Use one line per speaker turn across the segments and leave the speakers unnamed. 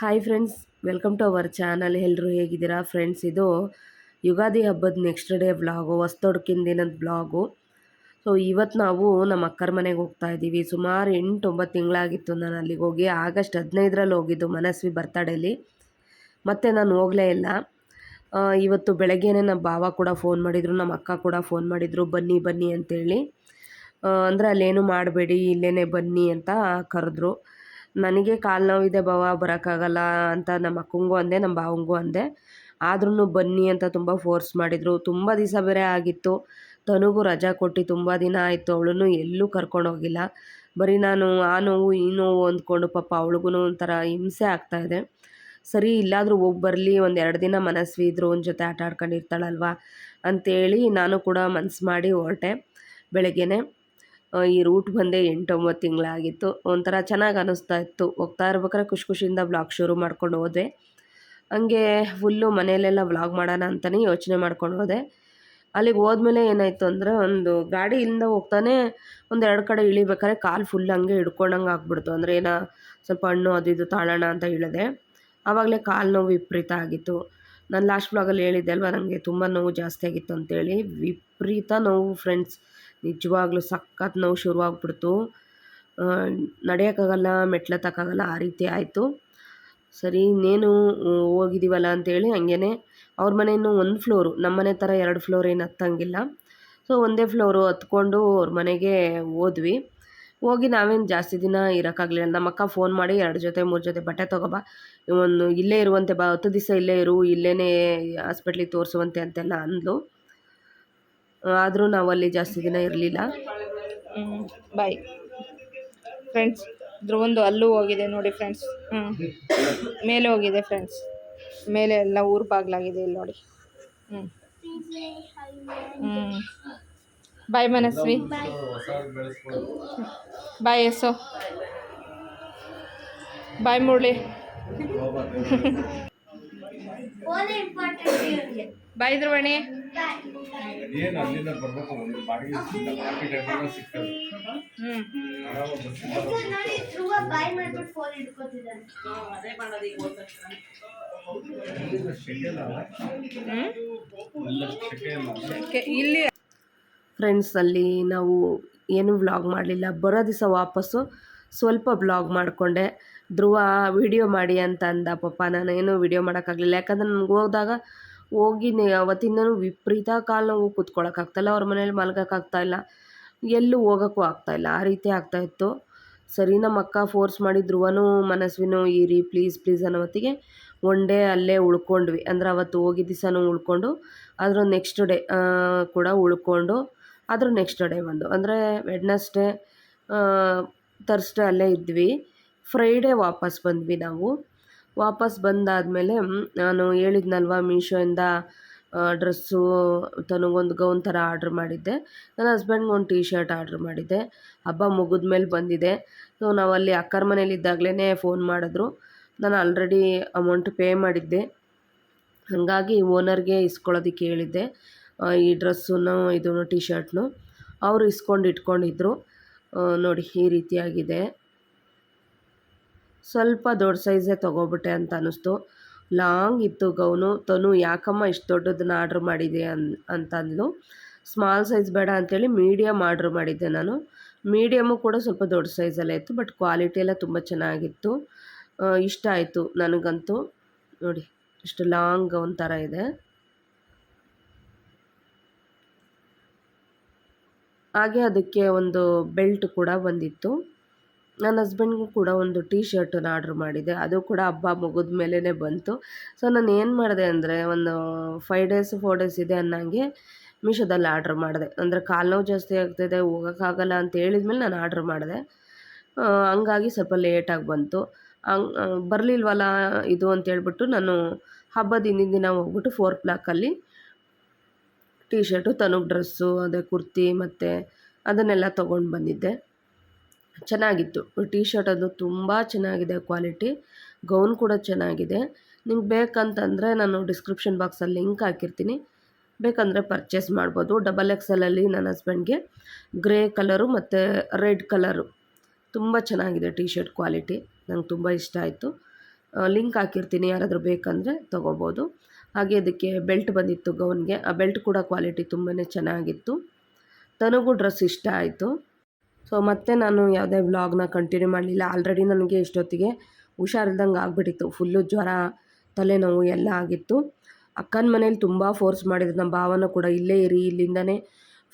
Hi friends welcome to our channel ಎಲ್ಲರೂ ಹೇಗಿದ್ದೀರಾ? Friends ಇದು ಯುಗಾದಿ ಹಬ್ಬದ ನೆಕ್ಸ್ಟ್ ಡೇ ಬ್ಲಾಗು ಹೊಸ್ತೊಡ್ಕಿನ ದಿನದ ಬ್ಲಾಗು ಸೊ ಇವತ್ತು ನಾವು ನಮ್ಮ ಅಕ್ಕರ ಮನೆಗೆ ಹೋಗ್ತಾ ಇದ್ದೀವಿ. ಸುಮಾರು ಎಂಟು ಒಂಬತ್ತು ತಿಂಗಳಾಗಿತ್ತು ನಾನು ಅಲ್ಲಿಗೆ ಹೋಗಿ. ಆಗಸ್ಟ್ ಹದಿನೈದರಲ್ಲಿ ಹೋಗಿದ್ದು, ಮನಸ್ವಿ ಬರ್ತಡೇಲಿ ಮತ್ತು ನಾನು ಹೋಗಲೇ ಇಲ್ಲ. ಇವತ್ತು ಬೆಳಗ್ಗೆನೇ ನಮ್ಮ ಭಾವ ಕೂಡ ಫೋನ್ ಮಾಡಿದರು, ನಮ್ಮ ಅಕ್ಕ ಕೂಡ ಫೋನ್ ಮಾಡಿದರು, ಬನ್ನಿ ಬನ್ನಿ ಅಂತೇಳಿ. ಅಂದರೆ ಅಲ್ಲೇನು ಮಾಡಬೇಡಿ ಇಲ್ಲೇ ಬನ್ನಿ ಅಂತ ಕರೆದ್ರು. ನನಗೆ ಕಾಲು ನೋವಿದೆ ಭಾವ ಬರೋಕ್ಕಾಗಲ್ಲ ಅಂತ ನಮ್ಮ ಅಕ್ಕಂಗೂ ಅಂದೆ, ನಮ್ಮ ಭಾವಂಗೂ ಅಂದೆ. ಆದ್ರೂ ಬನ್ನಿ ಅಂತ ತುಂಬ ಫೋರ್ಸ್ ಮಾಡಿದರು. ತುಂಬ ದಿವಸ ಬೇರೆ ಆಗಿತ್ತು. ತನಗೂ ರಜಾ ಕೊಟ್ಟು ತುಂಬ ದಿನ ಆಯಿತು. ಅವಳನ್ನು ಎಲ್ಲೂ ಕರ್ಕೊಂಡು ಹೋಗಿಲ್ಲ. ಬರೀ ನಾನು ಆ ನೋವು, ಈ ನೋವು ಅಂದ್ಕೊಂಡು ಪಾಪ ಅವಳಿಗೂ ಒಂಥರ ಹಿಂಸೆ ಆಗ್ತಾಯಿದೆ ಸರಿ, ಇಲ್ಲಾದರೂ ಹೋಗಿ ಬರಲಿ. ಒಂದು ಎರಡು ದಿನ ಮನಸ್ವಿ ಇದ್ರು ಒಂದು ಜೊತೆ ಆಟ ಆಡ್ಕೊಂಡಿರ್ತಾಳಲ್ವ ಅಂತೇಳಿ ನಾನು ಕೂಡ ಮನಸ್ಸು ಮಾಡಿ ಹೊರಟೆ ಬೆಳಗ್ಗೆನೆ. ಈ ರೂಟ್ ಬಂದೇ ಎಂಟು ಒಂಬತ್ತು ತಿಂಗಳಾಗಿತ್ತು. ಒಂಥರ ಚೆನ್ನಾಗಿ ಅನ್ನಿಸ್ತಾ ಇತ್ತು. ಹೋಗ್ತಾ ಇರ್ಬೇಕಾದ್ರೆ ಖುಷಿ ಖುಷಿಯಿಂದ ಬ್ಲಾಗ್ ಶುರು ಮಾಡ್ಕೊಂಡು ಹೋದೆ ಹಂಗೆ ಫುಲ್ಲು ಮನೆಯಲ್ಲೆಲ್ಲ ವ್ಲಾಗ್ ಮಾಡೋಣ ಅಂತಲೇ ಯೋಚನೆ ಮಾಡ್ಕೊಂಡು ಹೋದೆ. ಅಲ್ಲಿಗೆ ಹೋದ್ಮೇಲೆ ಏನಾಯಿತು ಅಂದರೆ ಒಂದು ಗಾಡಿಯಿಂದ ಹೋಗ್ತಾನೆ ಒಂದು ಎರಡು ಕಡೆ ಇಳಿಬೇಕಾದ್ರೆ ಕಾಲು ಫುಲ್ ಹಂಗೆ ಹಿಡ್ಕೊಂಡಂಗೆ ಆಗ್ಬಿಡ್ತು. ಅಂದರೆ ಏನೋ ಸ್ವಲ್ಪ ಹಣ್ಣು ಅದು ಇದು ತಾಳೋಣ ಅಂತ ಇಳಿದೆ ಆವಾಗಲೇ ಕಾಲು ನೋವು ವಿಪರೀತ ಆಗಿತ್ತು. ನಾನು ಲಾಸ್ಟ್ ಬ್ಲಾಗಲ್ಲಿ ಹೇಳಿದ್ದೆ ಅಲ್ವಾ ನನಗೆ ತುಂಬ ನೋವು ಜಾಸ್ತಿ ಆಗಿತ್ತು ಅಂತೇಳಿ. ವಿಪರೀತ ನೋವು ಫ್ರೆಂಡ್ಸ್ ನಿಜವಾಗ್ಲೂ ಸಖತ್ ನೋವು ಶುರುವಾಗ್ಬಿಡ್ತು. ನಡೆಯೋಕ್ಕಾಗಲ್ಲ, ಮೆಟ್ಲತ್ತಕ್ಕಾಗಲ್ಲ, ಆ ರೀತಿ ಆಯಿತು. ಸರಿ, ಇನ್ನೇನು ಹೋಗಿದ್ದೀವಲ್ಲ ಅಂತೇಳಿ ಹಂಗೇ ಅವ್ರ ಮನೆಯೂ ಒಂದು ಫ್ಲೋರು ನಮ್ಮ ಮನೆ ಥರ ಎರಡು ಫ್ಲೋರ್ ಏನು ಹತ್ತಂಗಿಲ್ಲ. ಸೊ, ಒಂದೇ ಫ್ಲೋರು ಹತ್ಕೊಂಡು ಅವ್ರ ಮನೆಗೆ ಹೋದ್ವಿ. ಹೋಗಿ ನಾವೇನು ಜಾಸ್ತಿ ದಿನ ಇರೋಕ್ಕಾಗಲಿಲ್ಲ. ನಮ್ಮ ಅಕ್ಕ ಫೋನ್ ಮಾಡಿ ಎರಡು ಜೊತೆ, ಮೂರು ಜೊತೆ, ಬಟ್ಟೆ ತೊಗೊಬಾ ಒಂದು ಇಲ್ಲೇ ಇರುವಂತೆ ಬಾ, ಹತ್ತು ದಿವಸ ಇಲ್ಲೇ ಇರು ಇಲ್ಲೇ ಹಾಸ್ಪಿಟ್ಲಿಗೆ ತೋರಿಸುವಂತೆ ಅಂತೆಲ್ಲ ಅಂದ್ಲು. ಆದರೂ ನಾವು ಅಲ್ಲಿ ಜಾಸ್ತಿ ದಿನ ಇರಲಿಲ್ಲ.
ಬಾಯ್. ಫ್ರೆಂಡ್ಸ್ ಒಂದು ಅಲ್ಲೂ ಹೋಗಿದೆ ನೋಡಿ ಫ್ರೆಂಡ್ಸ್ ಹ್ಞೂ ಮೇಲೆ ಹೋಗಿದೆ ಫ್ರೆಂಡ್ಸ್ ಮೇಲೆ ಎಲ್ಲ ಊರು ಬಾಗ್ಲಾಗಿದೆ ಇಲ್ಲಿ ನೋಡಿ. ಹ್ಞೂ ಹ್ಞೂ ಬಾಯ್ ಮನಸ್ವಿ. ಬಾಯ್ ಎಸೋ. ಬಾಯ್ ಮುರಳಿ. ಬಾಯ್ ಧ್ರುವಣಿ.
ಇಲ್ಲಿ
ಫ್ರೆಂಡ್ಸ್ ಅಲ್ಲಿ ನಾವು ಏನು ವ್ಲಾಗ್ ಮಾಡಲಿಲ್ಲ ಬರೋ ದಿವಸ ವಾಪಸ್ಸು ಸ್ವಲ್ಪ ಬ್ಲಾಗ್ ಮಾಡಿಕೊಂಡೆ. ಧ್ರುವ ವಿಡಿಯೋ ಮಾಡಿ ಅಂತ ಅಂದ ಪಾಪ ನಾನು ಏನೂ ವಿಡಿಯೋ ಮಾಡೋಕ್ಕಾಗಲಿಲ್ಲ. ಯಾಕಂದ್ರೆ ನನಗೆ ಹೋದಾಗ ಹೋಗಿ ಅವತ್ತಿಂದನು ವಿಪರೀತ ಕಾಲು ನೋವು ಕೂತ್ಕೊಳ್ಳೋಕ್ಕಾಗ್ತಾಯಿಲ್ಲ ಅವ್ರ ಮನೇಲಿ ಮಲ್ಗೋಕ್ಕಾಗ್ತಾಯಿಲ್ಲ ಎಲ್ಲೂ ಹೋಗೋಕ್ಕೂ ಆಗ್ತಾಯಿಲ್ಲ ಆ ರೀತಿ ಆಗ್ತಾಯಿತ್ತು ಸರಿ, ನಮ್ಮ ಅಕ್ಕ ಫೋರ್ಸ್ ಮಾಡಿ ಧ್ರುವನೂ ಮನಸ್ವಿನೂ ಇರಿ ಪ್ಲೀಸ್ ಪ್ಲೀಸ್ ಅನ್ನೋ ಹೊತ್ತಿಗೆ ಒನ್ ಡೇ ಅಲ್ಲೇ ಉಳ್ಕೊಂಡ್ವಿ. ಅಂದ್ರೆ ಅವತ್ತು ಹೋಗಿದ್ದ ದಿವಸನೂ ಉಳ್ಕೊಂಡು ಅದರ ನೆಕ್ಸ್ಟ್ ಡೇ ಕೂಡ ಉಳ್ಕೊಂಡು ಅದ್ರ ನೆಕ್ಸ್ಟ್ ಡೇ ಬಂದು. ಅಂದರೆ ವೆಡ್ನಸ್ಡೇ ತರ್ಸ್ಡೇ ಅಲ್ಲೇ ಇದ್ವಿ. ಫ್ರೈಡೇ ವಾಪಸ್ ಬಂದ್ವಿ ನಾವು. ವಾಪಸ್ ಬಂದಾದಮೇಲೆ ನಾನು ಹೇಳಿದ್ನಲ್ವ ಮೀಶೋಯಿಂದ ಡ್ರೆಸ್ಸು, ತನಗೊಂದು ಗೌನ್ ಥರ ಆರ್ಡ್ರ್ ಮಾಡಿದ್ದೆ. ನನ್ನ ಹಸ್ಬೆಂಡ್ಗೆ ಒಂದು ಟೀ ಶರ್ಟ್ ಆರ್ಡ್ರ್ ಮಾಡಿದ್ದೆ. ಹಬ್ಬ ಮುಗಿದ ಮೇಲೆ ಬಂದಿದೆ. ಸೊ ನಾವು ಅಲ್ಲಿ ಅಕ್ಕರ ಮನೇಲಿದ್ದಾಗಲೇ ಫೋನ್ ಮಾಡಿದ್ರು. ನಾನು ಆಲ್ರೆಡಿ ಅಮೌಂಟ್ ಪೇ ಮಾಡಿದ್ದೆ. ಹಾಗಾಗಿ ಓನರ್ಗೆ ಇಸ್ಕೊಳ್ಳೋದಕ್ಕೆ ಹೇಳಿದ್ದೆ. ಈ ಡ್ರೆಸ್ಸನ್ನು, ಇದನ್ನು ಟೀ ಶರ್ಟ್ನು ಅವರು ಇಸ್ಕೊಂಡು ಇಟ್ಕೊಂಡಿದ್ರು. ನೋಡಿ, ಈ ರೀತಿಯಾಗಿದೆ. ಸ್ವಲ್ಪ ದೊಡ್ಡ ಸೈಜೇ ತೊಗೊಬಿಟ್ಟೆ ಅಂತ ಅನ್ನಿಸ್ತು. ಲಾಂಗ್ ಇತ್ತು ಗೌನು. ತನು, ಯಾಕಮ್ಮ ಇಷ್ಟು ದೊಡ್ಡದನ್ನ ಆರ್ಡ್ರ್ ಮಾಡಿದೆ ಅನ್ ಅಂತಂದ್ಲು ಸ್ಮಾಲ್ ಸೈಜ್ ಬೇಡ ಅಂತೇಳಿ ಮೀಡಿಯಮ್ ಆರ್ಡ್ರ್ ಮಾಡಿದ್ದೆ ನಾನು. ಮೀಡಿಯಮ್ಮು ಕೂಡ ಸ್ವಲ್ಪ ದೊಡ್ಡ ಸೈಜಲ್ಲೇ ಇತ್ತು, ಬಟ್ ಕ್ವಾಲಿಟಿ ಎಲ್ಲ ತುಂಬ ಚೆನ್ನಾಗಿತ್ತು. ಇಷ್ಟ ಆಯಿತು ನನಗಂತೂ. ನೋಡಿ, ಇಷ್ಟು ಲಾಂಗ್ ಗೌನ್ ಥರ ಇದೆ. ಹಾಗೆ ಅದಕ್ಕೆ ಒಂದು ಬೆಲ್ಟ್ ಕೂಡ ಬಂದಿತ್ತು. ನನ್ನ ಹಸ್ಬೆಂಡ್ಗೂ ಕೂಡ ಒಂದು ಟೀ ಶರ್ಟನ್ನು ಆರ್ಡ್ರ್ ಮಾಡಿದೆ. ಅದು ಕೂಡ ಹಬ್ಬ ಮುಗಿದ ಮೇಲೇ ಬಂತು. ಸೊ ನಾನು ಏನು ಮಾಡಿದೆ ಅಂದರೆ ಒಂದು ಫೈವ್ ಡೇಸ್ ಫೋರ್ ಡೇಸ್ ಇದೆ ಅನ್ನಂಗೆ ಮೀಶೋದಲ್ಲಿ ಆರ್ಡ್ರ್ ಮಾಡಿದೆ. ಅಂದರೆ ಕಾಲು ನೋವು ಜಾಸ್ತಿ ಆಗ್ತಿದೆ ಹೋಗೋಕ್ಕಾಗಲ್ಲ ಅಂತ ಹೇಳಿದ್ಮೇಲೆ ನಾನು ಆರ್ಡ್ರ್ ಮಾಡಿದೆ. ಹಂಗಾಗಿ ಸ್ವಲ್ಪ ಲೇಟಾಗಿ ಬಂತು. ಬರಲಿಲ್ವಲ್ಲ ಇದು ಅಂತ ಹೇಳ್ಬಿಟ್ಟು ನಾನು ಹಬ್ಬದ ಹಿಂದಿನ ದಿನ ಹೋಗ್ಬಿಟ್ಟು ಫೋರ್ ಪ್ಲಾಕಲ್ಲಿ ಟೀ ಶರ್ಟು ತನಗೆ ಡ್ರೆಸ್ಸು ಅದೇ ಕುರ್ತಿ ಮತ್ತು ಅದನ್ನೆಲ್ಲ ತೊಗೊಂಡು ಬಂದಿದ್ದೆ. ಚೆನ್ನಾಗಿತ್ತು. ಟೀ ಶರ್ಟ್ ಅದು ತುಂಬ ಚೆನ್ನಾಗಿದೆ ಕ್ವಾಲಿಟಿ. ಗೌನ್ ಕೂಡ ಚೆನ್ನಾಗಿದೆ. ನಿಮ್ಗೆ ಬೇಕಂತಂದರೆ ನಾನು ಡಿಸ್ಕ್ರಿಪ್ಷನ್ ಬಾಕ್ಸಲ್ಲಿ ಲಿಂಕ್ ಹಾಕಿರ್ತೀನಿ. ಬೇಕಂದರೆ ಪರ್ಚೇಸ್ ಮಾಡ್ಬೋದು. ಡಬಲ್ ಎಕ್ಸೆಲಲ್ಲಿ ನನ್ನ ಹಸ್ಬೆಂಡ್ಗೆ ಗ್ರೇ ಕಲರು ಮತ್ತು ರೆಡ್ ಕಲರು. ತುಂಬ ಚೆನ್ನಾಗಿದೆ ಟಿ ಶರ್ಟ್ ಕ್ವಾಲಿಟಿ. ನಂಗೆ ತುಂಬ ಇಷ್ಟ ಆಯಿತು. ಲಿಂಕ್ ಹಾಕಿರ್ತೀನಿ. ಯಾರಾದರೂ ಬೇಕಂದರೆ ತೊಗೋಬೋದು. ಹಾಗೆ ಅದಕ್ಕೆ ಬೆಲ್ಟ್ ಬಂದಿತ್ತು ಗೌನ್ಗೆ. ಆ ಬೆಲ್ಟ್ ಕೂಡ ಕ್ವಾಲಿಟಿ ತುಂಬಾ ಚೆನ್ನಾಗಿತ್ತು. ತನಗೂ ಡ್ರೆಸ್ ಇಷ್ಟ ಆಯಿತು. ಸೊ ಮತ್ತೆ ನಾನು ಯಾವುದೇ ವ್ಲಾಗ್ನ ಕಂಟಿನ್ಯೂ ಮಾಡಲಿಲ್ಲ. ಆಲ್ರೆಡಿ ನನಗೆ ಇಷ್ಟೊತ್ತಿಗೆ ಹುಷಾರಿಲ್ದಂಗೆ ಆಗ್ಬಿಟ್ಟಿತ್ತು. ಫುಲ್ಲು ಜ್ವರ, ತಲೆನೋವು ಎಲ್ಲ ಆಗಿತ್ತು. ಅಕ್ಕನ ಮನೇಲಿ ತುಂಬ ಫೋರ್ಸ್ ಮಾಡಿದ್ರು. ನಮ್ಮ ಭಾವನ ಕೂಡ ಇಲ್ಲೇ ಇರಿ, ಇಲ್ಲಿಂದನೇ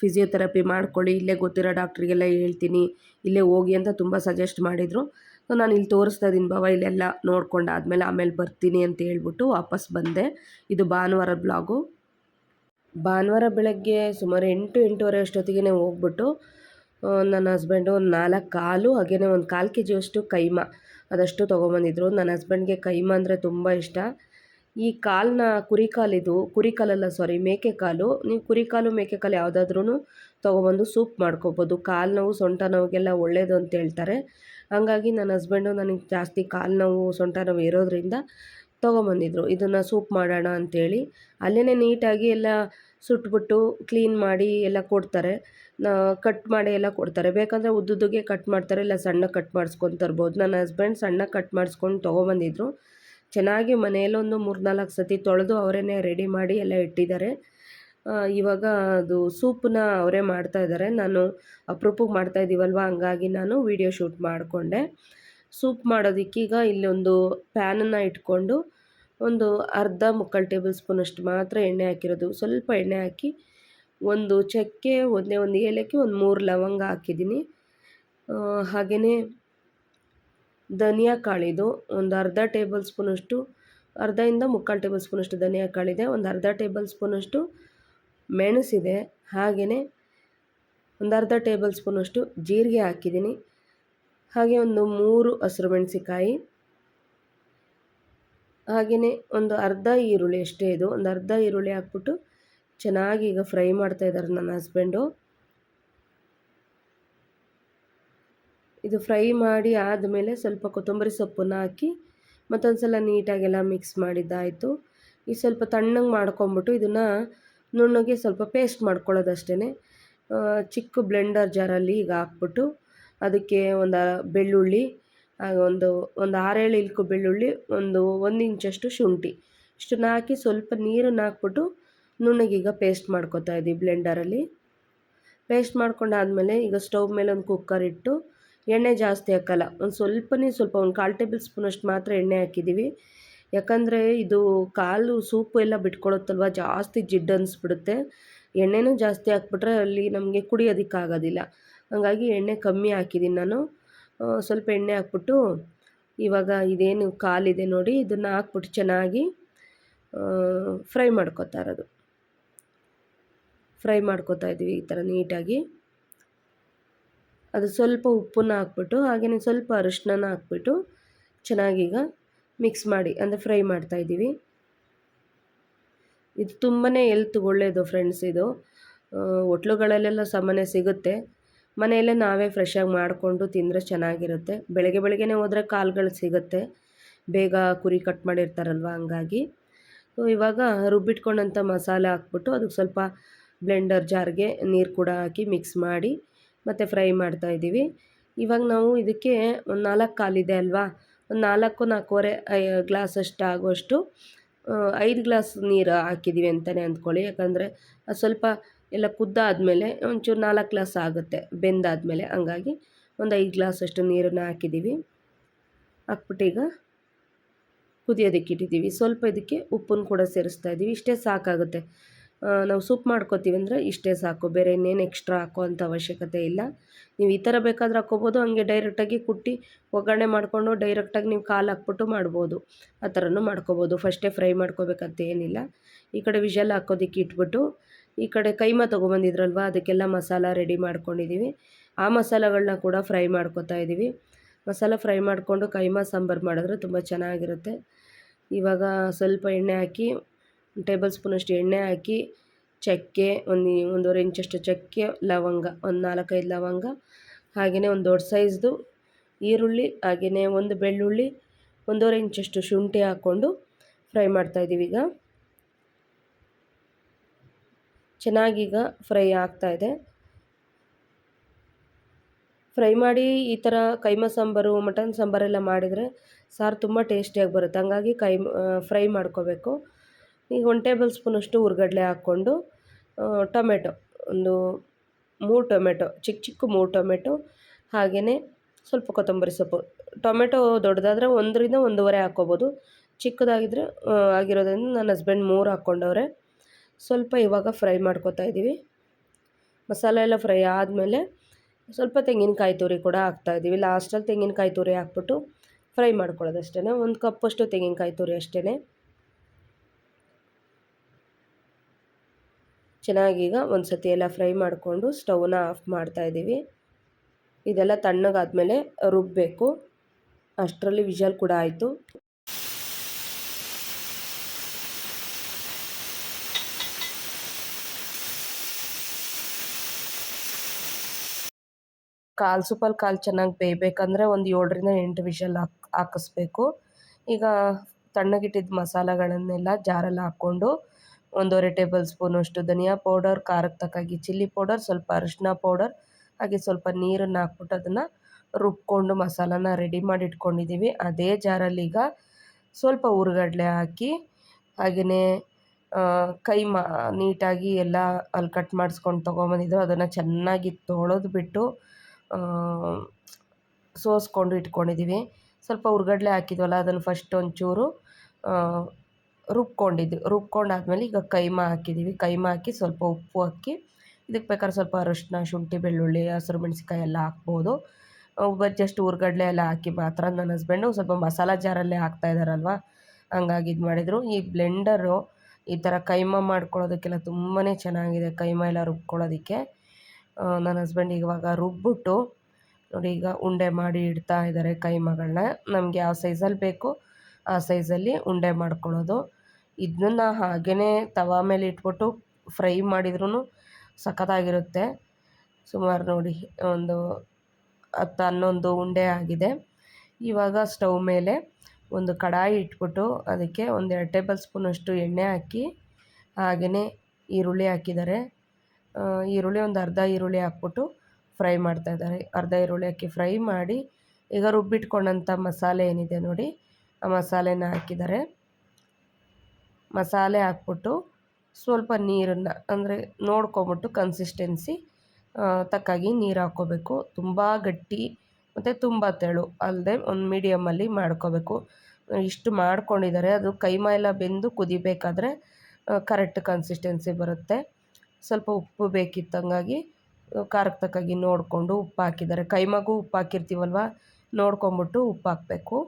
ಫಿಸಿಯೋಥೆರಪಿ ಮಾಡ್ಕೊಳ್ಳಿ, ಇಲ್ಲೇ ಗೊತ್ತಿರೋ ಡಾಕ್ಟ್ರಿಗೆಲ್ಲ ಹೇಳ್ತೀನಿ, ಇಲ್ಲೇ ಹೋಗಿ ಅಂತ ತುಂಬ ಸಜೆಸ್ಟ್ ಮಾಡಿದರು. ಸೊ ನಾನು ಇಲ್ಲಿ ತೋರಿಸ್ತಾ ಇದ್ದೀನಿ ಬಾವ ಇಲ್ಲೆಲ್ಲ ನೋಡ್ಕೊಂಡಾದ್ಮೇಲೆ ಆಮೇಲೆ ಬರ್ತೀನಿ ಅಂತ ಹೇಳ್ಬಿಟ್ಟು ವಾಪಸ್ ಬಂದೆ. ಇದು ಭಾನುವಾರ ಬ್ಲಾಗು ಭಾನುವಾರ ಬೆಳಗ್ಗೆ ಸುಮಾರು ಎಂಟು, ಎಂಟೂವರೆ ಅಷ್ಟೊತ್ತಿಗೆ ಹೋಗ್ಬಿಟ್ಟು ನನ್ನ ಹಸ್ಬೆಂಡು ಒಂದು ನಾಲ್ಕು ಕಾಲು ಹಾಗೆಯೇ ಒಂದು ಕಾಲು ಕೆ ಜಿಯಷ್ಟು ಕೈಮ. ಅದಷ್ಟು ತೊಗೊಂಬಂದಿದ್ರು. ನನ್ನ ಹಸ್ಬೆಂಡ್ಗೆ ಕೈಮ ಅಂದರೆ ತುಂಬ ಇಷ್ಟ. ಈ ಕಾಲನ್ನ ಕುರಿ ಕಾಲಿದು ಕುರಿ ಕಾಲಲ್ಲ ಸಾರಿ ಮೇಕೆ ಕಾಲು ನೀವು ಕುರಿ ಕಾಲು ಮೇಕೆ ಕಾಲು ಯಾವುದಾದ್ರೂ ತೊಗೊಬಂದು ಸೂಪ್ ಮಾಡ್ಕೋಬೋದು. ಕಾಲು ನೋವು, ಸೊಂಟ ನೋವಿಗೆಲ್ಲ ಒಳ್ಳೆಯದು ಅಂತ ಹೇಳ್ತಾರೆ. ಹಾಗಾಗಿ ನನ್ನ ಹಸ್ಬೆಂಡು ನನಗೆ ಜಾಸ್ತಿ ಕಾಲು ನೋವು, ಸೊಂಟ ನೋವು ಇರೋದ್ರಿಂದ ತೊಗೊಂಬಂದಿದ್ರು. ಇದನ್ನು ಸೂಪ್ ಮಾಡೋಣ ಅಂಥೇಳಿ ಅಲ್ಲೇ ನೀಟಾಗಿ ಎಲ್ಲ ಸುಟ್ಬಿಟ್ಟು ಕ್ಲೀನ್ ಮಾಡಿ ಎಲ್ಲ ಕೊಡ್ತಾರೆ. ಕಟ್ ಮಾಡಿ ಎಲ್ಲ ಕೊಡ್ತಾರೆ. ಬೇಕಂದರೆ ಉದ್ದುದ್ದಗೆ ಕಟ್ ಮಾಡ್ತಾರೆ, ಇಲ್ಲ ಸಣ್ಣ ಕಟ್ ಮಾಡಿಸ್ಕೊಂಡು ತರ್ಬೋದು. ನನ್ನ ಹಸ್ಬೆಂಡ್ ಸಣ್ಣ ಕಟ್ ಮಾಡಿಸ್ಕೊಂಡು ತೊಗೊಬಂದಿದ್ರು. ಚೆನ್ನಾಗಿ ಮನೆಯಲ್ಲೊಂದು ಮೂರು ನಾಲ್ಕು ಸತಿ ತೊಳೆದು ಅವರೇ ರೆಡಿ ಮಾಡಿ ಎಲ್ಲ ಇಟ್ಟಿದ್ದಾರೆ. ಇವಾಗ ಅದು ಸೂಪ್ನ ಅವರೇ ಮಾಡ್ತಾ ಇದ್ದಾರೆ. ನಾನು ಅಪ್ರೂಪಕ್ಕೆ ಮಾಡ್ತಾ ಇದ್ದೀವಲ್ವ ಹಂಗಾಗಿ ನಾನು ವಿಡಿಯೋ ಶೂಟ್ ಮಾಡಿಕೊಂಡೆ. ಸೂಪ್ ಮಾಡೋದಕ್ಕೀಗ ಇಲ್ಲೊಂದು ಪ್ಯಾನನ್ನು ಇಟ್ಕೊಂಡು ಒಂದು ಅರ್ಧ ಮುಕ್ಕಾಲು ಟೇಬಲ್ ಸ್ಪೂನಷ್ಟು ಮಾತ್ರ ಎಣ್ಣೆ ಹಾಕಿರೋದು. ಸ್ವಲ್ಪ ಎಣ್ಣೆ ಹಾಕಿ ಒಂದು ಚಕ್ಕೆ, ಒಂದೇ ಒಂದು ಏಲಕ್ಕಿ, ಒಂದು ಮೂರು ಲವಂಗ ಹಾಕಿದ್ದೀನಿ. ಹಾಗೆಯೇ ಧನಿಯಾ ಕಾಳಿದು ಒಂದು ಅರ್ಧ ಟೇಬಲ್ ಸ್ಪೂನಷ್ಟು, ಅರ್ಧದಿಂದ ಮುಕ್ಕಾಲು ಟೇಬಲ್ ಸ್ಪೂನಷ್ಟು ಧನಿಯಾ ಕಾಳಿದೆ ಒಂದು ಅರ್ಧ ಟೇಬಲ್ ಸ್ಪೂನಷ್ಟು ಮೆಣಸಿದೆ. ಹಾಗೆಯೇ ಒಂದು ಅರ್ಧ ಟೇಬಲ್ ಸ್ಪೂನಷ್ಟು ಜೀರಿಗೆ ಹಾಕಿದ್ದೀನಿ. ಹಾಗೆ ಒಂದು ಮೂರು ಹಸಿರು ಮೆಣಸಿಕಾಯಿ ಹಾಗೆಯೇ ಒಂದು ಅರ್ಧ ಈರುಳ್ಳಿ ಅಷ್ಟೇ ಇದು. ಒಂದು ಅರ್ಧ ಈರುಳ್ಳಿ ಹಾಕ್ಬಿಟ್ಟು ಚೆನ್ನಾಗಿ ಈಗ ಫ್ರೈ ಮಾಡ್ತಾ ಇದ್ದಾರೆ ನನ್ನ ಹಸ್ಬೆಂಡು. ಇದು ಫ್ರೈ ಮಾಡಿ ಆದಮೇಲೆ ಸ್ವಲ್ಪ ಕೊತ್ತಂಬರಿ ಸೊಪ್ಪನ್ನು ಹಾಕಿ ಮತ್ತೊಂದು ಸಲ ನೀಟಾಗೆಲ್ಲ ಮಿಕ್ಸ್ ಮಾಡಿದ್ದಾಯಿತು. ಈ ಸ್ವಲ್ಪ ತಣ್ಣಗೆ ಮಾಡ್ಕೊಂಬಿಟ್ಟು ಇದನ್ನು ನುಣ್ಣಗೆ ಸ್ವಲ್ಪ ಪೇಸ್ಟ್ ಮಾಡ್ಕೊಳ್ಳೋದಷ್ಟೇ ಚಿಕ್ಕ ಬ್ಲೆಂಡರ್ ಜಾರಲ್ಲಿ ಈಗ ಹಾಕ್ಬಿಟ್ಟು ಅದಕ್ಕೆ ಒಂದು ಬೆಳ್ಳುಳ್ಳಿ ಒಂದು ಒಂದು ಆರೇಳು ಇಲ್ಕು ಬೆಳ್ಳುಳ್ಳಿ, ಒಂದು ಒಂದು ಇಂಚಷ್ಟು ಶುಂಠಿ. ಇಷ್ಟನ್ನು ಹಾಕಿ ಸ್ವಲ್ಪ ನೀರನ್ನು ಹಾಕ್ಬಿಟ್ಟು ನುಣ್ಣಗೀಗ ಪೇಸ್ಟ್ ಮಾಡ್ಕೊತಾ ಇದ್ದೀವಿ ಬ್ಲೆಂಡರಲ್ಲಿ ಪೇಸ್ಟ್ ಮಾಡ್ಕೊಂಡಾದಮೇಲೆ ಈಗ ಸ್ಟವ್ ಮೇಲೆ ಒಂದು ಕುಕ್ಕರ್ ಇಟ್ಟು ಎಣ್ಣೆ ಜಾಸ್ತಿ ಹಾಕಲ್ಲ. ಒಂದು ಸ್ವಲ್ಪನೇ ಸ್ವಲ್ಪ ಒಂದು ಕಾಲು ಟೇಬಲ್ ಸ್ಪೂನಷ್ಟು ಮಾತ್ರ ಎಣ್ಣೆ ಹಾಕಿದ್ದೀವಿ ಯಾಕಂದರೆ ಇದು ಕಾಲು ಸೂಪು ಎಲ್ಲ ಬಿಟ್ಕೊಳುತ್ತಲ್ವ ಜಾಸ್ತಿ ಜಿಡ್ಡು ಅನಿಸ್ಬಿಡುತ್ತೆ. ಎಣ್ಣೆನೂ ಜಾಸ್ತಿ ಹಾಕ್ಬಿಟ್ರೆ ಅಲ್ಲಿ ನಮಗೆ ಕುಡಿಯೋದಕ್ಕಾಗೋದಿಲ್ಲ ಹಾಗಾಗಿ ಎಣ್ಣೆ ಕಮ್ಮಿ ಹಾಕಿದ್ದೀನಿ ನಾನು. ಸ್ವಲ್ಪ ಎಣ್ಣೆ ಹಾಕ್ಬಿಟ್ಟು ಇವಾಗ ಇದೇನು ಕಾಲಿದೆ ನೋಡಿ, ಇದನ್ನು ಹಾಕ್ಬಿಟ್ಟು ಚೆನ್ನಾಗಿ ಫ್ರೈ ಮಾಡ್ಕೊತಾ ಇರೋದು. ಫ್ರೈ ಮಾಡ್ಕೊತಾ ಇದ್ವಿ ಈ ಥರ ನೀಟಾಗಿ. ಅದು ಸ್ವಲ್ಪ ಉಪ್ಪನ್ನ ಹಾಕ್ಬಿಟ್ಟು, ಹಾಗೆಯೇ ಸ್ವಲ್ಪ ಅರಿಶಿನ ಹಾಕ್ಬಿಟ್ಟು ಚೆನ್ನಾಗೀಗ ಮಿಕ್ಸ್ ಮಾಡಿ, ಅಂದರೆ ಫ್ರೈ ಮಾಡ್ತಾ ಇದ್ದೀವಿ. ಇದು ತುಂಬಾ ಎಲ್ತ್ ಒಳ್ಳೆಯದು ಫ್ರೆಂಡ್ಸ್ ಇದು. ಹೋಟ್ಲುಗಳಲ್ಲೆಲ್ಲ ಸಾಮಾನ್ಯ ಸಿಗುತ್ತೆ. ಮನೆಯಲ್ಲೇ ನಾವೇ ಫ್ರೆಶಾಗಿ ಮಾಡಿಕೊಂಡು ತಿಂದರೆ ಚೆನ್ನಾಗಿರುತ್ತೆ. ಬೆಳಗ್ಗೆ ಬೆಳಗ್ಗೆನೇ ಹೋದರೆ ಕಾಳುಗಳು ಸಿಗುತ್ತೆ. ಬೇಗ ಕುರಿ ಕಟ್ ಮಾಡಿರ್ತಾರಲ್ವ, ಹಂಗಾಗಿ. ಇವಾಗ ರುಬ್ಬಿಟ್ಕೊಂಡಂಥ ಮಸಾಲೆ ಹಾಕ್ಬಿಟ್ಟು, ಅದಕ್ಕೆ ಸ್ವಲ್ಪ ಬ್ಲೆಂಡರ್ ಜಾರ್ಗೆ ನೀರು ಕೂಡ ಹಾಕಿ ಮಿಕ್ಸ್ ಮಾಡಿ ಮತ್ತು ಫ್ರೈ ಮಾಡ್ತಾ ಇದ್ದೀವಿ. ಇವಾಗ ನಾವು ಇದಕ್ಕೆ ಒಂದು ನಾಲ್ಕು ಕಾಲಿದೆ ಅಲ್ವಾ? ಒಂದು ನಾಲ್ಕು, ನಾಲ್ಕೂವರೆ ಗ್ಲಾಸ್ ಅಷ್ಟು ಆಗುವಷ್ಟು ಐದು ಗ್ಲಾಸ್ ನೀರು ಹಾಕಿದ್ದೀವಿ ಅಂತಲೇ ಅಂದ್ಕೊಳ್ಳಿ. ಯಾಕಂದರೆ ಅದು ಸ್ವಲ್ಪ ಎಲ್ಲ ಕುದ್ದಾದಮೇಲೆ ಒಂಚೂರು ನಾಲ್ಕು ಗ್ಲಾಸ್ ಆಗುತ್ತೆ, ಬೆಂದಾದಮೇಲೆ. ಹಂಗಾಗಿ ಒಂದು ಐದು ಗ್ಲಾಸ್ ಅಷ್ಟು ನೀರನ್ನು ಹಾಕಿದ್ದೀವಿ. ಹಾಕ್ಬಿಟ್ಟು ಈಗ ಕುದಿಯೋದಕ್ಕೆ ಇಟ್ಟಿದ್ದೀವಿ. ಸ್ವಲ್ಪ ಇದಕ್ಕೆ ಉಪ್ಪನ್ನು ಕೂಡ ಸೇರಿಸ್ತಾ ಇದ್ದೀವಿ. ಇಷ್ಟೇ ಸಾಕಾಗುತ್ತೆ. ನಾವು ಸೂಪ್ ಮಾಡ್ಕೋತೀವಿ ಅಂದರೆ ಇಷ್ಟೇ ಸಾಕು. ಬೇರೆ ಇನ್ನೇನು ಎಕ್ಸ್ಟ್ರಾ ಹಾಕೋವಂಥ ಅವಶ್ಯಕತೆ ಇಲ್ಲ. ನೀವು ಈ ಥರ ಬೇಕಾದ್ರೆ ಹಾಕ್ಕೋಬೋದು. ಹಂಗೆ ಡೈರೆಕ್ಟಾಗಿ ಕುಟ್ಟಿ ಒಗ್ಗರಣೆ ಮಾಡಿಕೊಂಡು ಡೈರೆಕ್ಟಾಗಿ ನೀವು ಕಾಲು ಹಾಕ್ಬಿಟ್ಟು ಮಾಡ್ಬೋದು. ಆ ಥರನೂ ಮಾಡ್ಕೋಬೋದು. ಫಸ್ಟೇ ಫ್ರೈ ಮಾಡ್ಕೋಬೇಕಂತ ಏನಿಲ್ಲ. ಈ ಕಡೆ ವಿಷಲ್ ಹಾಕೋದಕ್ಕೆ ಇಟ್ಬಿಟ್ಟು ಈ ಕಡೆ ಕೈಮ ತೊಗೊಬಂದಿದ್ರಲ್ವ? ಅದಕ್ಕೆಲ್ಲ ಮಸಾಲ ರೆಡಿ ಮಾಡ್ಕೊಂಡಿದ್ದೀವಿ ಆ ಮಸಾಲಗಳನ್ನ ಕೂಡ ಫ್ರೈ ಮಾಡ್ಕೊತಾ ಇದ್ದೀವಿ ಮಸಾಲ ಫ್ರೈ ಮಾಡಿಕೊಂಡು ಕೈಮಾ ಸಾಂಬಾರು ಮಾಡಿದ್ರೆ ತುಂಬ ಚೆನ್ನಾಗಿರುತ್ತೆ. ಇವಾಗ ಸ್ವಲ್ಪ ಎಣ್ಣೆ ಹಾಕಿ ಟೇಬಲ್ ಸ್ಪೂನಷ್ಟು ಎಣ್ಣೆ ಹಾಕಿ, ಚಕ್ಕೆ ಒಂದು ಒಂದೂವರೆ ಇಂಚಷ್ಟು ಚಕ್ಕೆ, ಲವಂಗ, ಒಂದು ನಾಲ್ಕೈದು ಲವಂಗ ಹಾಗೆಯೇ ಒಂದು ದೊಡ್ಡ ಸೈಜ್ದು ಈರುಳ್ಳಿ ಹಾಗೆಯೇ ಒಂದು ಬೆಳ್ಳುಳ್ಳಿ, ಒಂದೂವರೆ ಇಂಚಷ್ಟು ಶುಂಠಿ ಹಾಕ್ಕೊಂಡು ಫ್ರೈ ಮಾಡ್ತಾಯಿದ್ದೀವಿ ಈಗ. ಚೆನ್ನಾಗೀಗ ಫ್ರೈ ಆಗ್ತಾಯಿದೆ ಫ್ರೈ ಮಾಡಿ ಈ ಥರ ಕೈಮ ಸಾಂಬಾರು, ಮಟನ್ ಸಾಂಬಾರೆಲ್ಲ ಮಾಡಿದರೆ ಸಾರು ತುಂಬ ಟೇಸ್ಟಿಯಾಗಿ ಬರುತ್ತೆ. ಹಂಗಾಗಿ ಕೈ ಫ್ರೈ ಮಾಡ್ಕೋಬೇಕು. ಈಗ ಒನ್ ಟೇಬಲ್ ಸ್ಪೂನಷ್ಟು ಹುರ್ಗಡ್ಲೆ ಹಾಕ್ಕೊಂಡು ಟೊಮೆಟೊ, ಒಂದು ಮೂರು ಟೊಮೆಟೊ, ಚಿಕ್ಕ ಚಿಕ್ಕ ಮೂರು ಟೊಮೆಟೊ, ಹಾಗೆಯೇ ಸ್ವಲ್ಪ ಕೊತ್ತಂಬರಿ ಸೊಪ್ಪು. ಟೊಮೆಟೊ ದೊಡ್ಡದಾದರೆ ಒಂದರಿಂದ ಒಂದೂವರೆ ಹಾಕ್ಕೋಬೋದು. ಚಿಕ್ಕದಾಗಿದ್ದರೆ ಆಗಿರೋದ್ರಿಂದ ನನ್ನ ಹಸ್ಬೆಂಡ್ ಮೂರು ಹಾಕ್ಕೊಂಡವ್ರೆ. ಸ್ವಲ್ಪ ಇವಾಗ ಫ್ರೈ ಮಾಡ್ಕೊತಾ ಇದ್ದೀವಿ ಮಸಾಲೆ ಎಲ್ಲ ಫ್ರೈ ಆದಮೇಲೆ ಸ್ವಲ್ಪ ತೆಂಗಿನಕಾಯಿ ತುರಿ ಕೂಡ ಹಾಕ್ತಾ ಇದ್ದೀವಿ ಲಾಸ್ಟಲ್ಲಿ ತೆಂಗಿನಕಾಯಿ ತುರಿ ಹಾಕ್ಬಿಟ್ಟು ಫ್ರೈ ಮಾಡ್ಕೊಳ್ಳೋದು ಅಷ್ಟೇ ಒಂದು ಕಪ್ಪಷ್ಟು ತೆಂಗಿನಕಾಯಿ ತುರಿ ಅಷ್ಟೇ ಚೆನ್ನಾಗೀಗ ಒಂದು ಸತಿ ಎಲ್ಲ ಫ್ರೈ ಮಾಡಿಕೊಂಡು ಸ್ಟವ್ನ ಆಫ್ ಮಾಡ್ತಾಯಿದ್ದೀವಿ ಇದೆಲ್ಲ ತಣ್ಣಗಾದಮೇಲೆ ರುಬ್ಬಬೇಕು ಅಷ್ಟರಲ್ಲಿ ವಿಷಲ್ ಕೂಡ ಆಯಿತು. ಕಾಲು ಸೂಪಲ್ಲಿ ಕಾಲು ಚೆನ್ನಾಗಿ ಬೇಯಬೇಕಂದ್ರೆ ಒಂದು ಏಳರಿಂದ ಎಂಟು ವಿಷಲ್ ಹಾಕ್, ಹಾಕಿಸ್ಬೇಕು. ಈಗ ತಣ್ಣಗಿಟ್ಟಿದ್ದ ಮಸಾಲೆಗಳನ್ನೆಲ್ಲ ಜಾರಲ್ಲಿ ಹಾಕ್ಕೊಂಡು ಒಂದೂವರೆ ಟೇಬಲ್ ಸ್ಪೂನಷ್ಟು ಧನಿಯಾ ಪೌಡರ್ ಖಾರಕ್ಕೆ ತಕ್ಕಾಗಿ ಚಿಲ್ಲಿ ಪೌಡರ್, ಸ್ವಲ್ಪ ಅರಿಶಿನ ಪೌಡರ್, ಹಾಗೆ ಸ್ವಲ್ಪ ನೀರನ್ನು ಹಾಕ್ಬಿಟ್ಟು ಅದನ್ನು ರುಬ್ಕೊಂಡು ಮಸಾಲಾನ ರೆಡಿ ಮಾಡಿ ಇಟ್ಕೊಂಡಿದ್ದೀವಿ ಅದೇ ಜಾರಲ್ಲಿ ಈಗ ಸ್ವಲ್ಪ ಹುರ್ಗಡ್ಲೆ ಹಾಕಿ ಹಾಗೆಯೇ ಕೈಮಾ ನೀಟಾಗಿ ಎಲ್ಲ ಅಲ್ಲಿ ಕಟ್ ಮಾಡಿಸ್ಕೊಂಡು ತೊಗೊಂಬಂದಿದ್ದು ಅದನ್ನು ಚೆನ್ನಾಗಿ ತೊಳೆದು ಬಿಟ್ಟು ಸೋಸ್ಕೊಂಡು ಇಟ್ಕೊಂಡಿದ್ದೀವಿ ಸ್ವಲ್ಪ ಉರ್ಗಡ್ಲೆ ಹಾಕಿದ್ವಲ್ಲ, ಅದನ್ನು ಫಸ್ಟ್ ಒಂಚೂರು ರುಬ್ಕೊಂಡಿದ್ದು, ರುಬ್ಕೊಂಡಾದ್ಮೇಲೆ ಈಗ ಕೈಮಾ ಹಾಕಿದ್ದೀವಿ. ಕೈಮಾ ಹಾಕಿ ಸ್ವಲ್ಪ ಉಪ್ಪು ಹಾಕಿ, ಇದಕ್ಕೆ ಬೇಕಾದ್ರೆ ಸ್ವಲ್ಪ ಅರಶಿನ, ಶುಂಠಿ, ಬೆಳ್ಳುಳ್ಳಿ, ಹಸಿರು ಮೆಣಸಿನ್ಕಾಯಿ ಎಲ್ಲ ಹಾಕ್ಬೋದು. ಜಸ್ಟ್ ಹುರ್ಗಡ್ಲೆ ಎಲ್ಲ ಹಾಕಿ ಮಾತ್ರ ನನ್ನ ಹಸ್ಬೆಂಡು ಸ್ವಲ್ಪ ಮಸಾಲ ಜಾರಲ್ಲೇ ಹಾಕ್ತಾ ಇದ್ದಾರಲ್ವ? ಹಂಗಾಗಿ ಇದು ಮಾಡಿದರು. ಈ ಬ್ಲೆಂಡರು ಈ ಥರ ಕೈಮಾ ಮಾಡ್ಕೊಳ್ಳೋದಕ್ಕೆಲ್ಲ ತುಂಬಾ ಚೆನ್ನಾಗಿದೆ ಕೈಮಾ ಎಲ್ಲ ರುಬ್ಕೊಳ್ಳೋದಕ್ಕೆ. ನನ್ನ ಹಸ್ಬೆಂಡ್ ಇವಾಗ ರುಬ್ಬಿಟ್ಟು ನೋಡಿ ಈಗ ಉಂಡೆ ಮಾಡಿ ಇಡ್ತಾ ಇದ್ದಾರೆ ಕೈಮಗಳನ್ನ. ನಮಗೆ ಯಾವ ಸೈಜಲ್ಲಿ ಬೇಕು, ಆ ಸೈಜಲ್ಲಿ ಉಂಡೆ ಮಾಡ್ಕೊಳ್ಳೋದು. ಇದನ್ನ ಹಾಗೇ ತವಾ ಮೇಲೆ ಇಟ್ಬಿಟ್ಟು ಫ್ರೈ ಮಾಡಿದ್ರೂ ಸಖತ್ತಾಗಿರುತ್ತೆ. ಸುಮಾರು ನೋಡಿ, ಒಂದು ಹತ್ತು ಹನ್ನೊಂದು ಉಂಡೆ ಆಗಿದೆ. ಇವಾಗ ಸ್ಟವ್ ಮೇಲೆ ಒಂದು ಕಡಾಯಿ ಇಟ್ಬಿಟ್ಟು ಅದಕ್ಕೆ ಒಂದು ಎರಡು ಟೇಬಲ್ ಸ್ಪೂನಷ್ಟು ಎಣ್ಣೆ ಹಾಕಿ ಹಾಗೆಯೇ ಈರುಳ್ಳಿ ಹಾಕಿದ್ದಾರೆ. ಈರುಳ್ಳಿ ಒಂದು ಅರ್ಧ ಈರುಳ್ಳಿ ಹಾಕ್ಬಿಟ್ಟು ಫ್ರೈ ಮಾಡ್ತಾಯಿದ್ದಾರೆ ಅರ್ಧ ಈರುಳ್ಳಿ ಹಾಕಿ ಫ್ರೈ ಮಾಡಿ ಈಗ ರುಬ್ಬಿಟ್ಕೊಂಡಂಥ ಮಸಾಲೆ ಏನಿದೆ ನೋಡಿ, ಆ ಮಸಾಲೆನ ಹಾಕಿದ್ದಾರೆ. ಮಸಾಲೆ ಹಾಕ್ಬಿಟ್ಟು ಸ್ವಲ್ಪ ನೀರನ್ನು ಅಂದರೆ ನೋಡ್ಕೊಂಬಿಟ್ಟು ಕನ್ಸಿಸ್ಟೆನ್ಸಿ ತಕ್ಕಾಗಿ ನೀರು ಹಾಕ್ಕೋಬೇಕು. ತುಂಬ ಗಟ್ಟಿ ಮತ್ತು ತುಂಬ ತೆಳು ಅಲ್ಲದೆ ಒಂದು ಮೀಡಿಯಮಲ್ಲಿ ಮಾಡ್ಕೋಬೇಕು. ಇಷ್ಟು ಮಾಡ್ಕೊಂಡಿದ್ದಾರೆ. ಅದು ಕೈಮಾ ಎಲ್ಲ ಬೆಂದು ಕುದಿಬೇಕಾದ್ರೆ ಕರೆಕ್ಟ್ ಕನ್ಸಿಸ್ಟೆನ್ಸಿ ಬರುತ್ತೆ. ಸ್ವಲ್ಪ ಉಪ್ಪು ಬೇಕಿತ್ತು ಹಂಗಾಗಿ ಖಾರಕ್ಕೆ ತಕ್ಕಾಗಿ ನೋಡಿಕೊಂಡು ಉಪ್ಪು ಹಾಕಿದ್ದಾರೆ. ಕೈಮಗೂ ಉಪ್ಪು ಹಾಕಿರ್ತೀವಲ್ವ, ನೋಡ್ಕೊಂಬಿಟ್ಟು ಉಪ್ಪು ಹಾಕಬೇಕು.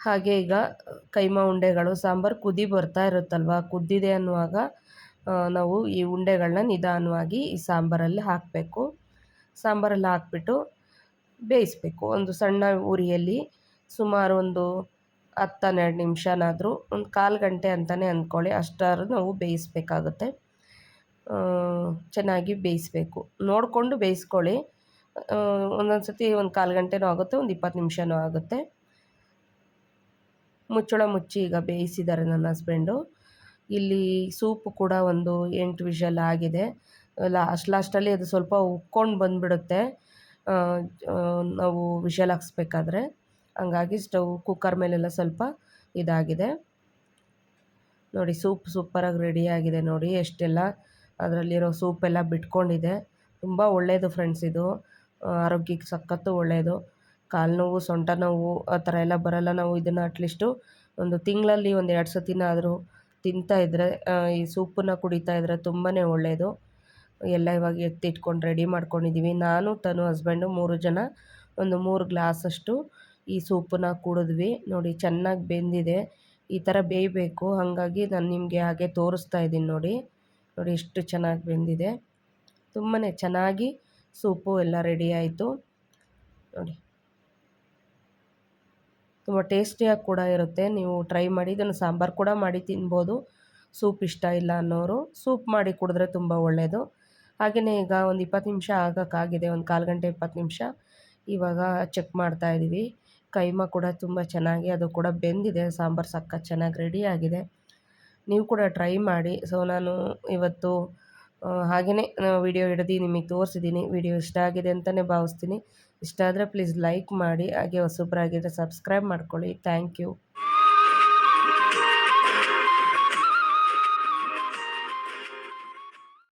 ಹಾಗೆ ಈಗ, ಕೈಮಾ ಉಂಡೆಗಳು, ಸಾಂಬಾರು ಕುದಿ ಬರ್ತಾ ಇರುತ್ತಲ್ವ? ಕುದ್ದಿದೆ ಅನ್ನುವಾಗ ನಾವು ಈ ಉಂಡೆಗಳನ್ನ ನಿಧಾನವಾಗಿ ಈ ಸಾಂಬಾರಲ್ಲಿ ಹಾಕಬೇಕು. ಸಾಂಬಾರಲ್ಲಿ ಹಾಕ್ಬಿಟ್ಟು ಬೇಯಿಸ್ಬೇಕು. ಒಂದು ಸಣ್ಣ ಉರಿಯಲ್ಲಿ ಸುಮಾರು ಒಂದು ಹತ್ತು ಹನ್ನೆರಡು ನಿಮಿಷನಾದರೂ, ಒಂದು ಕಾಲು ಗಂಟೆ ಅಂತಲೇ ಅಂದ್ಕೊಳ್ಳಿ. ಅಷ್ಟಾದ್ರೂ ನಾವು ಬೇಯಿಸ್ಬೇಕಾಗುತ್ತೆ. ಚೆನ್ನಾಗಿ ಬೇಯಿಸ್ಬೇಕು. ನೋಡಿಕೊಂಡು ಬೇಯಿಸ್ಕೊಳ್ಳಿ. ಒಂದೊಂದು ಸತಿ ಒಂದು ಕಾಲು ಗಂಟೆನೂ ಆಗುತ್ತೆ, ಒಂದು ಇಪ್ಪತ್ತು ನಿಮಿಷನೂ ಆಗುತ್ತೆ. ಮುಚ್ಚಳ ಮುಚ್ಚಿ ಈಗ ಬೇಯಿಸಿದ್ದಾರೆ ನನ್ನ ಹಸ್ಬೆಂಡು. ಇಲ್ಲಿ ಸೂಪ್ ಕೂಡ ಒಂದು ಎಂಟು ವಿಷಲ್ ಆಗಿದೆ. ಲಾಸ್ಟ್, ಲಾಸ್ಟಲ್ಲಿ ಅದು ಸ್ವಲ್ಪ ಉಕ್ಕೊಂಡು ಬಂದುಬಿಡುತ್ತೆ. ನಾವು ವಿಷಲ್ ಹಾಕ್ಸ್ಬೇಕಾದ್ರೆ. ಹಂಗಾಗಿ ಸ್ಟವ್, ಕುಕ್ಕರ್ ಮೇಲೆಲ್ಲ ಸ್ವಲ್ಪ ಇದಾಗಿದೆ. ನೋಡಿ, ಸೂಪ್ ಸೂಪರಾಗಿ ರೆಡಿಯಾಗಿದೆ ನೋಡಿ, ಎಷ್ಟೆಲ್ಲ ಅದರಲ್ಲಿರೋ ಸೂಪ್ ಎಲ್ಲ ಬಿಟ್ಕೊಂಡಿದೆ. ತುಂಬ ಒಳ್ಳೆಯದು ಫ್ರೆಂಡ್ಸ್ ಇದು. ಆರೋಗ್ಯಕ್ಕೆ ಸಖತ್ತು ಒಳ್ಳೆಯದು ಕಾಲು ನೋವು, ಸೊಂಟ ನೋವು, ಆ ಥರ ಎಲ್ಲ ಬರಲ್ಲ. ನಾವು ಇದನ್ನು ಅಟ್ಲೀಸ್ಟು ಒಂದು ತಿಂಗಳಲ್ಲಿ ಒಂದು ಎರಡು ಸರ್ತಿನಾದ್ರೂ ತಿಂತಾ ಇದ್ದರೆ ಈ ಸೂಪನ್ನ ಕುಡಿತಾ ಇದ್ದರೆ ತುಂಬಾ ಒಳ್ಳೆಯದು ಎಲ್ಲ ಇವಾಗ ಎತ್ತಿಟ್ಕೊಂಡು ರೆಡಿ ಮಾಡ್ಕೊಂಡಿದ್ದೀವಿ ನಾನು, ತನು ಹಸ್ಬೆಂಡು ಮೂರು ಜನ ಒಂದು ಮೂರು ಗ್ಲಾಸಷ್ಟು ಈ ಸೂಪನ್ನ ಕುಡಿದ್ವಿ. ನೋಡಿ ಚೆನ್ನಾಗಿ ಬೆಂದಿದೆ. ಈ ಥರ ಬೇಯಬೇಕು. ಹಾಗಾಗಿ ನಾನು ನಿಮಗೆ ಹಾಗೆ ತೋರಿಸ್ತಾ ಇದ್ದೀನಿ ನೋಡಿ. ನೋಡಿ ಎಷ್ಟು ಚೆನ್ನಾಗಿ ಬೆಂದಿದೆ. ತುಂಬಾ ಚೆನ್ನಾಗಿ ಸೂಪು ಎಲ್ಲ ರೆಡಿ ಆಯಿತು. ನೋಡಿ. ತುಂಬ ಟೇಸ್ಟಿಯಾಗಿ ಕೂಡ ಇರುತ್ತೆ. ನೀವು ಟ್ರೈ ಮಾಡಿ, ಇದನ್ನು ಸಾಂಬಾರು ಕೂಡ ಮಾಡಿ ತಿನ್ಬೋದು. ಸೂಪ್ ಇಷ್ಟ ಇಲ್ಲ ಅನ್ನೋರು, ಸೂಪ್ ಮಾಡಿ ಕುಡಿದ್ರೆ ತುಂಬ ಒಳ್ಳೆಯದು ಹಾಗೆಯೇ ಈಗ ಒಂದು ಇಪ್ಪತ್ತು ನಿಮಿಷ ಆಗೋಕ್ಕಾಗಿದೆ, ಒಂದು ಕಾಲು ಗಂಟೆ ಇಪ್ಪತ್ತು ನಿಮಿಷ. ಇವಾಗ ಚೆಕ್ ಮಾಡ್ತಾ ಇದ್ದೀವಿ. ಕೈಮ ಕೂಡ ತುಂಬ ಚೆನ್ನಾಗಿ, ಅದು ಕೂಡ ಬೆಂದಿದೆ, ಸಾಂಬಾರು ಸಕ್ಕ ಚೆನ್ನಾಗಿ ರೆಡಿಯಾಗಿದೆ ನೀವು ಕೂಡ ಟ್ರೈ ಮಾಡಿ. ಸೊ, ನಾನು ಇವತ್ತು ಹಾಗೆಯೇ ವಿಡಿಯೋ ಹಿಡಿದು ನಿಮಗೆ ತೋರಿಸಿದ್ದೀನಿ. ವಿಡಿಯೋ ಇಷ್ಟ ಆಗಿದೆ ಅಂತಲೇ ಭಾವಿಸ್ತೀನಿ. ಇಷ್ಟ ಆದರೆ ಪ್ಲೀಸ್ ಲೈಕ್ ಮಾಡಿ ಹಾಗೆ ಹೊಸಬ್ರಾಗಿದ್ದರೆ ಸಬ್ಸ್ಕ್ರೈಬ್ ಮಾಡ್ಕೊಳ್ಳಿ. Thank you